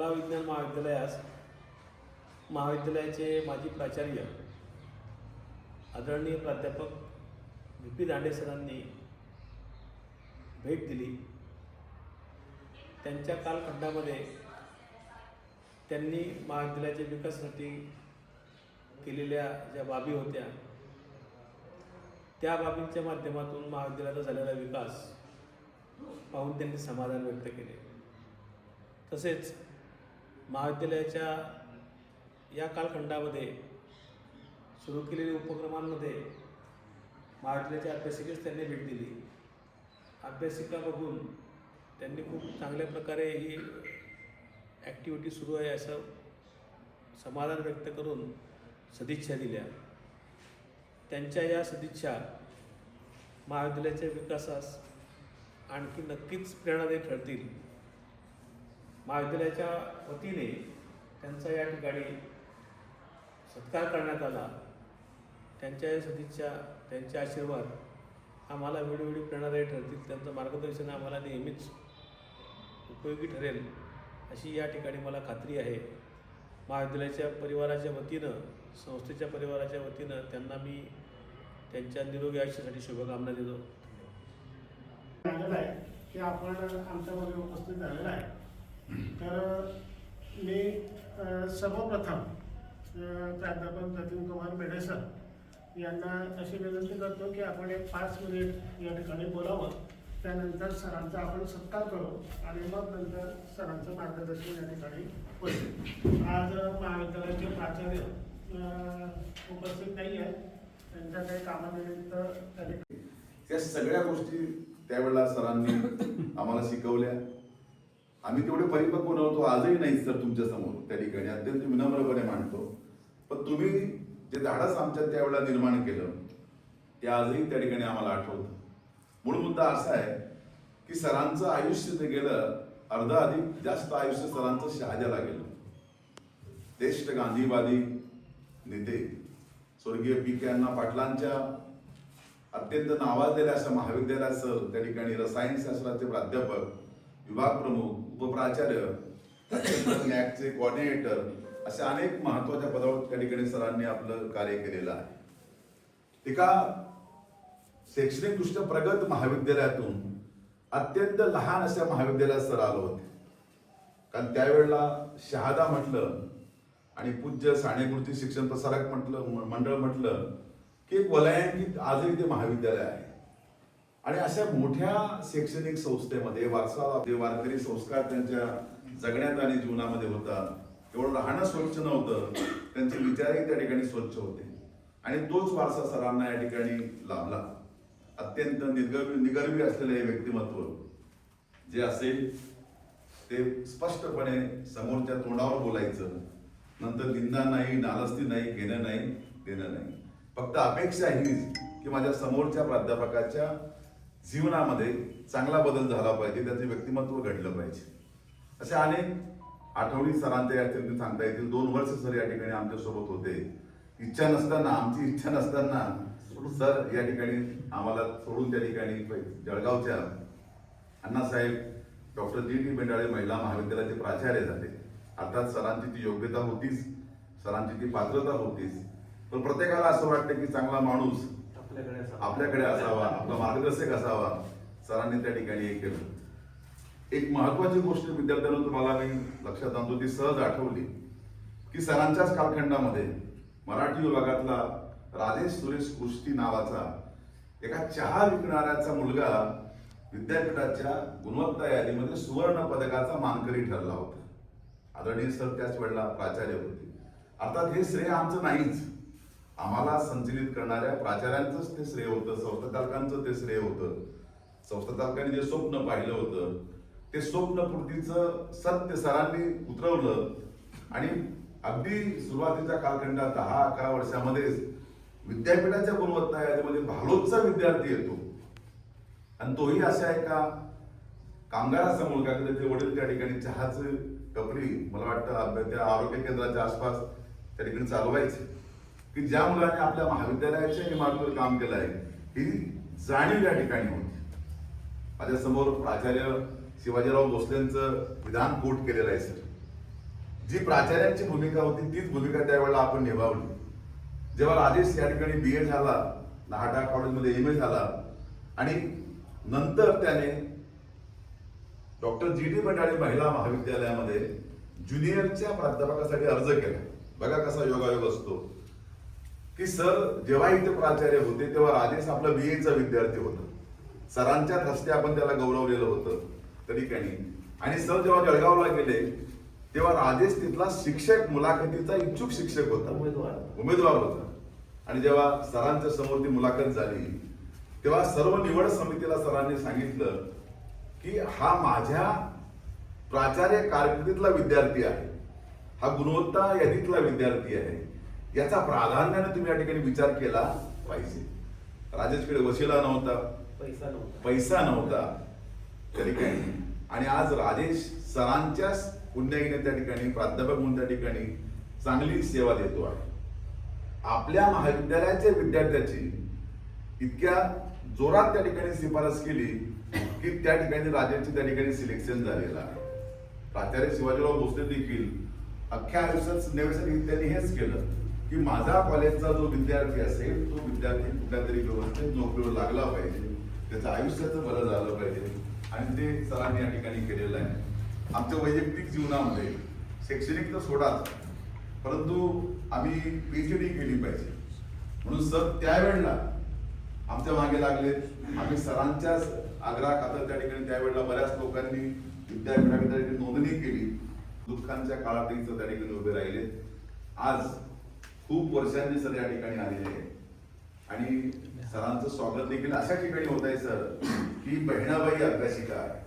कला विज्ञान महाविद्यालयास महाविद्यालयाचे माजी प्राचार्य आदरणीय प्राध्यापक व्ही. पी. दांडे सरांनी भेट दिली. त्यांच्या कालखंडामध्ये त्यांनी महाविद्यालयाच्या विकासासाठी केलेल्या ज्या बाबी होत्या त्या बाबींच्या माध्यमातून महाविद्यालयाचा झालेला विकास पाहून त्यांनी समाधान व्यक्त केले. तसेच महाविद्यालयाच्या या कालखंडामध्ये सुरू केलेल्या उपक्रमांमध्ये महाविद्यालयाच्या अभ्यासिकेस त्यांनी भेट दिली. अभ्यासिका बघून त्यांनी खूप चांगल्या प्रकारे ही ॲक्टिव्हिटी सुरू आहे असं समाधान व्यक्त करून सदिच्छा दिल्या. त्यांच्या या सदिच्छा महाविद्यालयाच्या विकासास आणखी नक्कीच प्रेरणादायी ठरतील. महाविद्यालयाच्या वतीने त्यांचा या ठिकाणी सत्कार करण्यात आला. त्यांच्या सदिच्छा त्यांचे आशीर्वाद आम्हाला वेळोवेळी प्रेरणादायी ठरतील त्यांचं मार्गदर्शन आम्हाला नेहमीच उपयोगी ठरेल अशी या ठिकाणी मला खात्री आहे. महाविद्यालयाच्या परिवाराच्या वतीनं संस्थेच्या परिवाराच्या वतीनं त्यांना मी त्यांच्या निरोगी आयुष्यासाठी शुभकामना देतो. आहे की आपण आमच्यामध्ये उपस्थित झालेला आहे. तर मी सर्वप्रथम प्राध्यापक प्रतिम कुमार मेढे सर यांना अशी विनंती करतो की आपण एक पाच मिनिट या ठिकाणी बोलावं. त्यानंतर सरांचा आपण सत्कार करू आणि मग नंतर सरांचं मार्गदर्शन या ठिकाणी होईल. आज महाविद्यालयाचे प्राचार्य उपस्थित नाही आहेत. त्यांच्या काही कामानिमित्त त्या सगळ्या गोष्टी त्यावेळेला सरांनी आम्हाला शिकवल्या. आम्ही तेवढे परिपक्व नव्हतो आजही नाही सर तुमच्यासमोर त्या ठिकाणी अत्यंत विनम्रपणे मांडतो. पण तुम्ही जे धाडस आमच्या त्यावेळेला निर्माण केलं ते आजही त्या ठिकाणी आम्हाला आठवतं. मूळ मुद्दा असा आहे की सरांचं आयुष्य जे गेलं अर्ध अधिक जास्त आयुष्य सरांचं शहाद्याला गेलं. ज्येष्ठ गांधीवादी नेते स्वर्गीय पी के अण्णा पाटलांच्या अत्यंत नावाजलेल्या अशा महाविद्यालयाचं त्या ठिकाणी रसायनशास्त्राचे प्राध्यापक विभाग प्रमुख उपप्राचार्य नॅकचे कॉर्डिनेटर अशा अनेक महत्त्वाच्या पदावर त्या ठिकाणी सरांनी आपलं कार्य केलेलं आहे. एका शैक्षणिकदृष्ट्या प्रगत महाविद्यालयातून अत्यंत लहान अशा महाविद्यालयात सर आलो होते. कारण त्यावेळेला शहादा म्हटलं आणि पूज्य साणेकृती शिक्षण प्रसारक म्हटलं मंडळ म्हटलं की एक वलयांकित आजही ते महाविद्यालय आहे. आणि अशा मोठ्या शैक्षणिक संस्थेमध्ये वारसा ते वारकरी संस्कार त्यांच्या जगण्यात आणि जीवनामध्ये होता एवढं राहणं स्वच्छ नव्हतं त्यांचे विचारही त्या ठिकाणी स्वच्छ होते. आणि तोच वारसा सरांना या ठिकाणी लाभला. अत्यंत निगर्वी निगर्वी असलेलं हे व्यक्तिमत्व जे असेल ते स्पष्टपणे समोरच्या तोंडावर बोलायचं. नंतर निंदा नाही नालस्ती नाही घेणं नाही देणं नाही. फक्त अपेक्षा हीच की माझ्या समोरच्या प्राध्यापकाच्या जीवनामध्ये चांगला बदल झाला पाहिजे त्याचे व्यक्तिमत्व घडलं पाहिजे. अशा अनेक आठवणी सरांच्या या ठिकाणी सांगता येतील. दोन वर्ष सर या ठिकाणी आमच्यासोबत होते. इच्छा नसताना आमची इच्छा नसताना सर या ठिकाणी आम्हाला सोडून त्या ठिकाणी जळगावच्या Annasaheb doctor G T Bendale महिला महाविद्यालयाचे प्राचार्य झाले. अर्थात सरांची ती योग्यता होतीच. सरांची ती पात्रता होतीच. पण प्रत्येकाला असं वाटतं की चांगला माणूस आपल्याकडे आपल्याकडे असावा. आपला मार्गदर्शक असावा. सरांनी त्या ठिकाणी हे केलं. एक महत्वाची गोष्ट विद्यार्थ्यांना तुम्हाला मी लक्षात आणतो ती सहज आठवली की सरांच्याच कालखंडामध्ये मराठी विभागातला राजेश सुरेश कुस्ती नावाचा एका चहा विकणाऱ्याचा मुलगा विद्यापीठाच्या गुणवत्ता यादीमध्ये सुवर्ण पदकाचा मानकरी ठरला होता. आदरणीय सर त्याच वेळेला प्राचार्य होते. अर्थात हे श्रेय आमचं नाहीच. आम्हाला संचलित करणाऱ्या प्राचार्यांचंच ते श्रेय होतं संस्थाचालकांचं ते श्रेय होतं. संस्थाचालकांनी जे स्वप्न पाहिलं होतं ते स्वप्नपूर्तीचं सत्य सरांनी उतरवलं. आणि अगदी सुरुवातीच्या कालखंडात दहा अकरा वर्षामध्येच विद्यापीठाच्या गुणवत्ता यादीमध्ये भालोदचा विद्यार्थी येतो. आणि तोही अशा एका कामगाराचा मुलगा की त्याचे वडील त्या ठिकाणी चहाचं टपरी मला वाटतं त्या आरोग्य केंद्राच्या आसपास त्या ठिकाणी चालवायचे. की ज्या मुलाने आपल्या महाविद्यालयाच्या इमारतीवर काम केलं आहे ही जाणीव या ठिकाणी होती. माझ्यासमोर प्राचार्य शिवाजीराव भोसलेंचं विधान कोट केलेलं आहे सर. जी प्राचार्यांची भूमिका होती तीच भूमिका त्यावेळेला आपण निभावली. जेव्हा राजेश या ठिकाणी बी ए झाला नाहटा कॉलेजमध्ये एम ए झाला आणि नंतर त्याने डॉक्टर जी डी भंडारी महिला महाविद्यालयामध्ये ज्युनियरच्या प्राध्यापकासाठी अर्ज केला. बघा कसा योगायोग असतो. की सर जेव्हा इथे प्राचार्य होते तेव्हा राजेश आपला बी चा विद्यार्थी होता. सरांच्याच हस्ते आपण त्याला गौरवलेलं होतं. त्या ठिकाणी आणि सर जेव्हा जळगावला गेले तेव्हा राजेश तिथला शिक्षक मुलाखतीचा इच्छुक शिक्षक होता. उमेदवार. उमेदवार होता. आणि जेव्हा सरांच्या समोर ती मुलाखत झाली तेव्हा सर्व निवड समितीला सरांनी सांगितलं की हा माझ्या प्राचार्य कारकिर्दीतला विद्यार्थी आहे. हा गुणवत्ता यादीतला विद्यार्थी आहे. याचा प्राधान्याने तुम्ही या ठिकाणी विचार केला पाहिजे. राजेशकडे वशिला नव्हता. पैसा नव्हता. पैसा नव्हता. त्या ठिकाणी आणि आज राजेश सरांच्याच पुण्याईने त्या ठिकाणी प्राध्यापक म्हणून त्या ठिकाणी चांगली सेवा देतो आहे. आपल्या महाविद्यालयाच्या विद्यार्थ्याची इतक्या जोरात त्या ठिकाणी शिफारस केली की त्या ठिकाणी राजेशचे त्या ठिकाणी सिलेक्शन झालेलं आहे. प्राचार्य शिवाजीराव भोसले देखील अख्ख्या आयुष्यात नेवेसाठी त्यांनी हेच केलं. की माझा कॉलेजचा जो विद्यार्थी असेल तो विद्यार्थी कुठल्या तरी व्यवस्थेत नोकरीवर लागला पाहिजे. त्याचं आयुष्याचं बरं झालं पाहिजे. आणि ते सरांनी या ठिकाणी केलेलं आहे. आमच्या वैयक्तिक जीवनामध्ये शैक्षणिक तर सोडाच परंतु आम्ही पीएचडी केली पाहिजे. म्हणून सर त्यावेळेला आमच्या मागे लागले आम्ही सरांच्याच आग्रह खातर त्या ठिकाणी त्यावेळेला बऱ्याच लोकांनी विद्यापीठाकडे नोंदणी केली. दुःखांच्या काळातही त्या ठिकाणी उभे राहिले आज खूप वर्षांनी सर या ठिकाणी आलेले आहे आणि सरांचं स्वागत देखील अशा ठिकाणी होत आहे सर की बहिणाबाई अभ्यासिका आहे.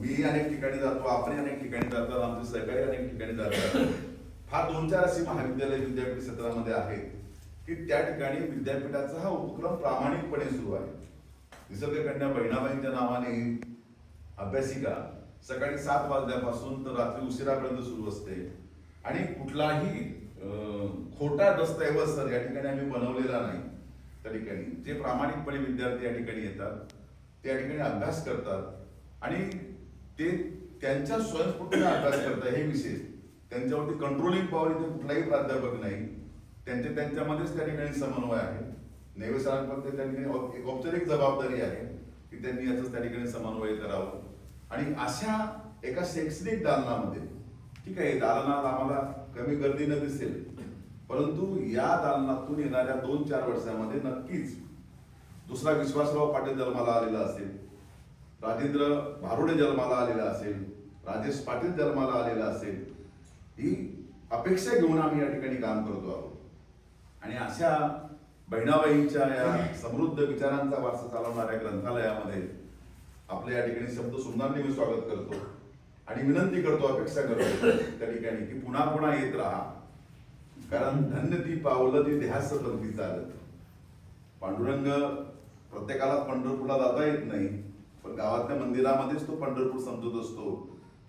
मी अनेक ठिकाणी जातो आपण अनेक ठिकाणी जातात आमचे सहकारी अनेक ठिकाणी जातात. फार दोन चार अशी महाविद्यालय विद्यापीठ क्षेत्रामध्ये आहेत की त्या ठिकाणी विद्यापीठाचा हा उपक्रम प्रामाणिकपणे सुरू आहे. निसर्गकन्या बहिणाबाईंच्या नावाने अभ्यासिका सकाळी सात वाजल्यापासून तर रात्री उशिरापर्यंत सुरू असते. आणि कुठलाही खोटा दस्तऐवज सर या ठिकाणी आम्ही बनवलेला नाही. त्या ठिकाणी. जे प्रामाणिकपणे विद्यार्थी या ठिकाणी येतात ते या ठिकाणी अभ्यास करतात आणि ते त्यांच्या स्वयंस्फूर्तीने अभ्यास करतात हे विशेष. त्यांच्यावरती कंट्रोलिंग पॉवर इथे कुठलाही प्राध्यापक नाही. त्यांचे त्यांच्यामध्येच त्या ठिकाणी समन्वय आहे. नैवे सरांपर्यंत त्या ठिकाणी एक औपचारिक जबाबदारी आहे की त्यांनी याचं त्या ठिकाणी समन्वय करावं. आणि अशा एका शैक्षणिक दालनामध्ये ठीक आहे दालनात आम्हाला कमी गर्दी न दिसेल. परंतु या दालनातून येणाऱ्या दोन चार वर्षामध्ये नक्कीच दुसरा विश्वासराव पाटील जन्माला आलेला असेल. राजेंद्र भारुडे जन्माला आलेला असेल. राजेश पाटील जन्माला आलेला असेल. ही अपेक्षा घेऊन आम्ही या ठिकाणी काम करतो आहोत. आणि अशा बहिणाबाईंच्या या समृद्ध विचारांचा वारसा चालवणाऱ्या ग्रंथालयामध्ये आपल्या या ठिकाणी शब्द सुंदरने मी स्वागत करतो. आणि विनंती करतो अपेक्षा करतो त्या ठिकाणी की पुन्हा पुन्हा येत राहा. कारण धन्य ती पावलं ती ध्यास पंथी चालत. पांडुरंग प्रत्येकाला पंढरपूरला जाता येत नाही पण गावातल्या मंदिरामध्येच तो पंढरपूर समजत असतो.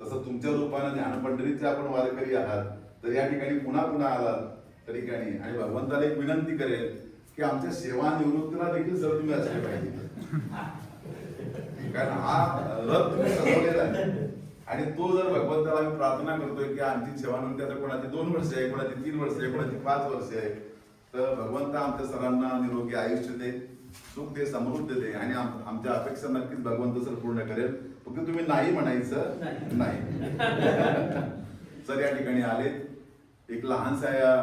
तसं तुमच्या रूपाने ज्ञान पंढरीचे आपण वारकरी आहात तर या ठिकाणी पुन्हा पुन्हा आलात त्या ठिकाणी. आणि भगवंताला एक विनंती करेल की आमच्या सेवानिवृत्तीला देखील सर तुम्ही असले पाहिजे. कारण हा रथ तुम्ही सजवलेला आहे. आणि तो जर भगवंताला आम्ही प्रार्थना करतोय की आमची सेवानिवृत्ती आता कोणाची दोन वर्ष आहे कोणाची तीन वर्ष आहे कोणाची पाच वर्ष आहे तर भगवंत आमच्या सरांना निरोगी आयुष्य दे सुख दे समृद्ध दे आणि आमच्या अपेक्षा नक्कीच भगवंत सर पूर्ण करेल. फक्त तुम्ही नाही म्हणायचं नाही. सर या ठिकाणी आलेत. एक लहानसा या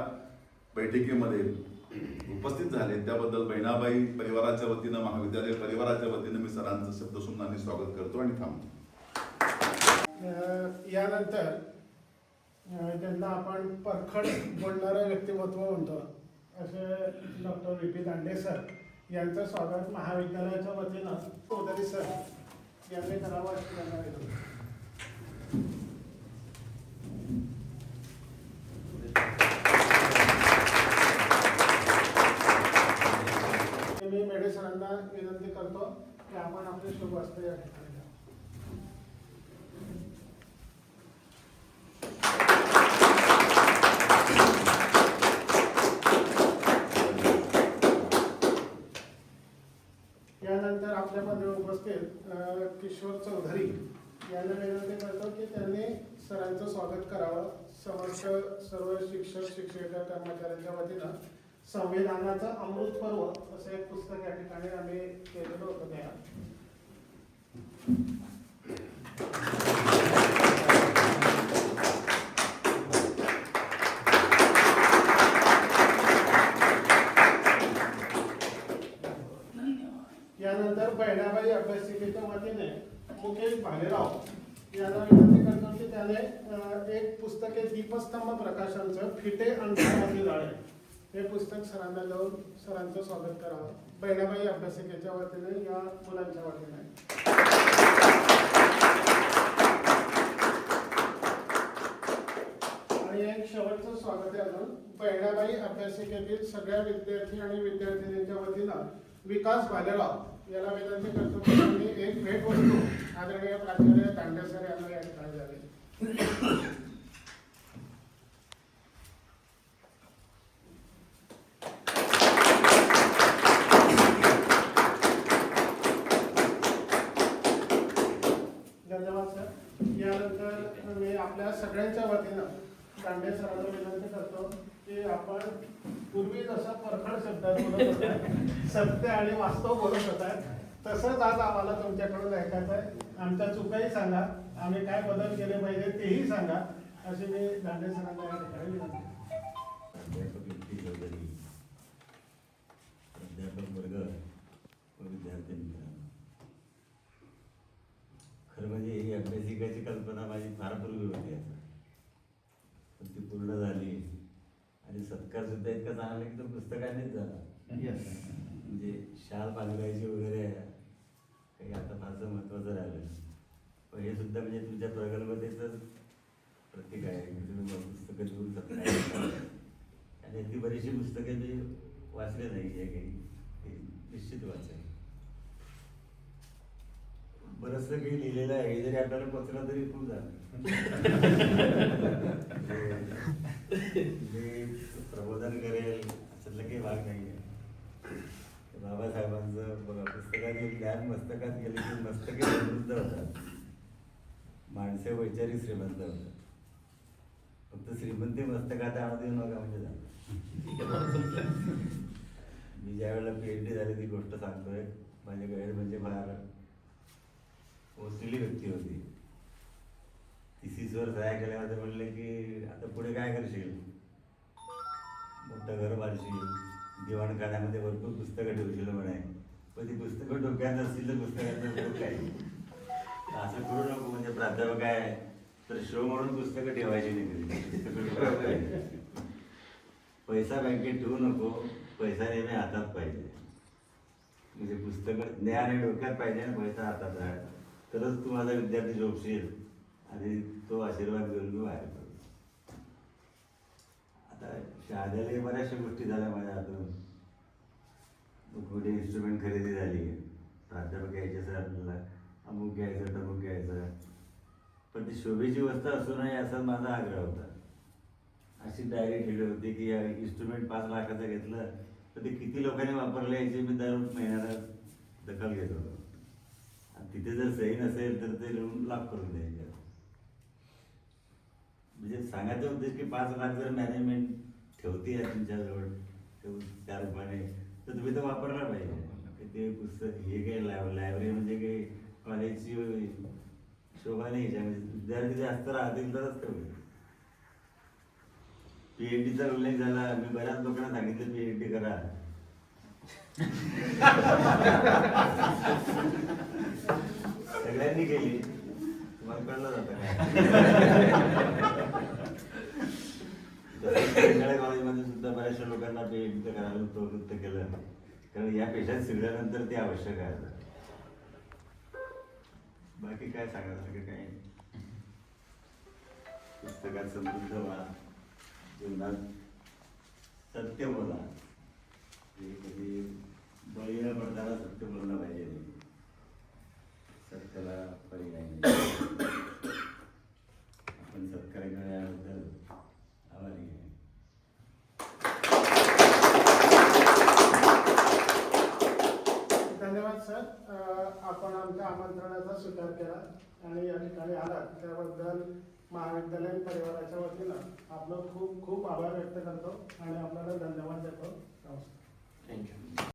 बैठकीमध्ये उपस्थित झाले. त्याबद्दल बहिणाबाई परिवाराच्या वतीनं महाविद्यालय परिवाराच्या वतीनं मी सरांचं शब्द सुमनाने स्वागत करतो आणि थांबतो. यानंतर त्यांना आपण परखड बोलणारं व्यक्तिमत्व म्हणतो असे doctor V P Dande sir यांचं स्वागत महाविद्यालयाच्या वतीनं चौधरी सर यांनी करावं असं त्यांना विनंती. मी मेढे सरांना विनंती करतो की आपण आपले शुभ असते या ठिकाणी चौधरी यांना विनंती करतो की त्यांनी सरांचं स्वागत करावं. समस्त सर्व शिक्षक शिक्षिका कर्मचाऱ्यांच्या वतीनं संविधानाचं अमृत पर्व असं एक पुस्तक या ठिकाणी आम्ही केलेलं होतं त्या यानंतर बहिणाबाई अभ्यासिकेच्या वतीने मुकेश भालेराव यांना विनंती करतो की त्याने एक पुस्तक आहे दीपस्तंभ प्रकाशनचं फिटे अंधारामध्ये जाळे हे पुस्तक सरांना देऊन सरांचं स्वागत करावं. बहिणाबाई अभ्यासिकेच्या वतीने या मुलांच्या वतीने. आणि एक शेवटचं स्वागत आहे अजून. बहिणाबाई अभ्यासिकेतील सगळ्या विद्यार्थी आणि विद्यार्थिनींच्या वतीनं विकास भालेराव याला विनंती करतो की त्यांनी एक भेटवस्तू आदरणीय प्राचार्य दांडे सर यांना या ठिकाणी द्यावी धन्यवाद सर. यानंतर मी आपल्या सगळ्यांच्या वतीनं दांडे सरांना विनंती करतो की आपण पूर्वी जसं परखड शब्दात बोलत होता सत्य आणि वास्तव बोलत होता तसंच आज आम्हाला तुमच्याकडून ऐकायचं आहे. आमच्या चुकाही सांगा. आम्ही काय बदल केले पाहिजे तेही सांगा. अशी मी दांडे सरांना या ठिकाणी विनंती वर्ग व विद्यार्थी मित्रांनो. खरं म्हणजे ही अभ्यासिकाची कल्पना माझी फार पूर्वी होती आता. पण ती पूर्ण झाली. आणि सत्कार सुद्धा इतका चांगला की तो पुस्तकानेच झाला. म्हणजे शाल बांधवायची वगैरे काही आता फारसं महत्त्वाचं राहिलं पण हे सुद्धा म्हणजे तुमच्या प्रगल्पमध्ये तर प्रत्येक आहे. की तुम्ही पुस्तकं लिहून शकता. आणि ती बरीचशी पुस्तके मी वाचले नाही आहे काही ते निश्चित वाचाय बरंचसं काही लिहिलेलं आहे. हे जरी आपल्याला पचलं तरी खूप झालं. म्हणजे मी प्रबोधन करेल असं काही भाग नाही आहे बाबासाहेबांचं बघा पुस्तकात ज्ञान मस्तकात गेले की मस्तके समृद्ध होतात. माणसे वैचारिक श्रीमंत होतात. फक्त श्रीमंती मस्तकात आण देऊ नका म्हणजे झालं. मी ज्या वेळेला पी एच डी झाली ती गोष्ट सांगतोय. माझे गैर म्हणजे फार ओसलेली व्यक्ती होती. तिसीसवर सह्या केल्यावर म्हणले की आता पुढे काय करशील? मोठं घर बांधशील. दिवाणखान्यामध्ये भरपूर पुस्तकं ठेवशील म्हणे पण ती पुस्तकं डोक्यात असतील तर पुस्तकांचा उपयोग काय असं करू नको म्हणजे प्राध्यापक आहे? तर शो म्हणून पुस्तकं ठेवायची नाही पैसा बँकेत ठेवू नको पैसा नेहमी हातात पाहिजे. म्हणजे पुस्तकं ज्ञान हे डोक्यात पाहिजे आणि पैसा हातात राहायला तरच तू माझा विद्यार्थी झोपशील आणि तो आशीर्वाद घेऊन मी बाहेर पडतो आता शहाद्यालाही बऱ्याचशा गोष्टी झाल्या माझ्या हातून. मोठी इन्स्ट्रुमेंट खरेदी झाली. प्राध्यापक घ्यायचे सर आपल्याला. अमुक घ्यायचं तमुक घ्यायचं. पण ती शोभेची वस्तू असू नये असा माझा आग्रह होता. अशी डायरी ठेवली होती की या इन्स्ट्रुमेंट पाच लाखाचं घेतलं तर ते किती लोकांनी वापरलं याची मी दर महिन्याला दखल घेत होतो. आणि तिथे जर सही नसेल तर ते लिहून लाभ करून द्यायचे. म्हणजे सांगायचा उद्देश की पाच लाख जर मॅनेजमेंट ठेवते आहे तुमच्याजवळ ठेवून त्या रूपाने तर तुम्ही तर वापरला पाहिजे. ते पुस्तक हे काही लायब्ररी म्हणजे काही कॉलेजची शोभा नाही विद्यार्थी जास्त राहतील तरच ते होईल पीएचडीचा उल्लेख झाला. मी बऱ्याच लोकांना सांगितलं पीएचडी करा. सगळ्यांनी केली. तुम्हाला कळलं जातं काय सुद्धा बऱ्याचशा लोकांना पीएचडी करायला प्रवृत्त केलं कारण या पेशात शिरल्यानंतर ते आवश्यक आहे बाकी काय सांगायचं काही? पुस्तकात समृद्ध व्हा. जीवनात सत्य बोला. हे कधी बळी पडताना सत्य बोलणं पाहिजे. सत्याला पर्याय नाही आपण सत्कार करण्याबद्दल आभारी आहे धन्यवाद सर अ, आपण आमच्या आमंत्रणाचा स्वीकार केला आणि या ठिकाणी आलात त्याबद्दल महाविद्यालयीन परिवाराच्या वतीनं आपलं खूप खूप आभार व्यक्त करतो आणि आपल्याला धन्यवाद देतो. नमस्कार. थँक्यू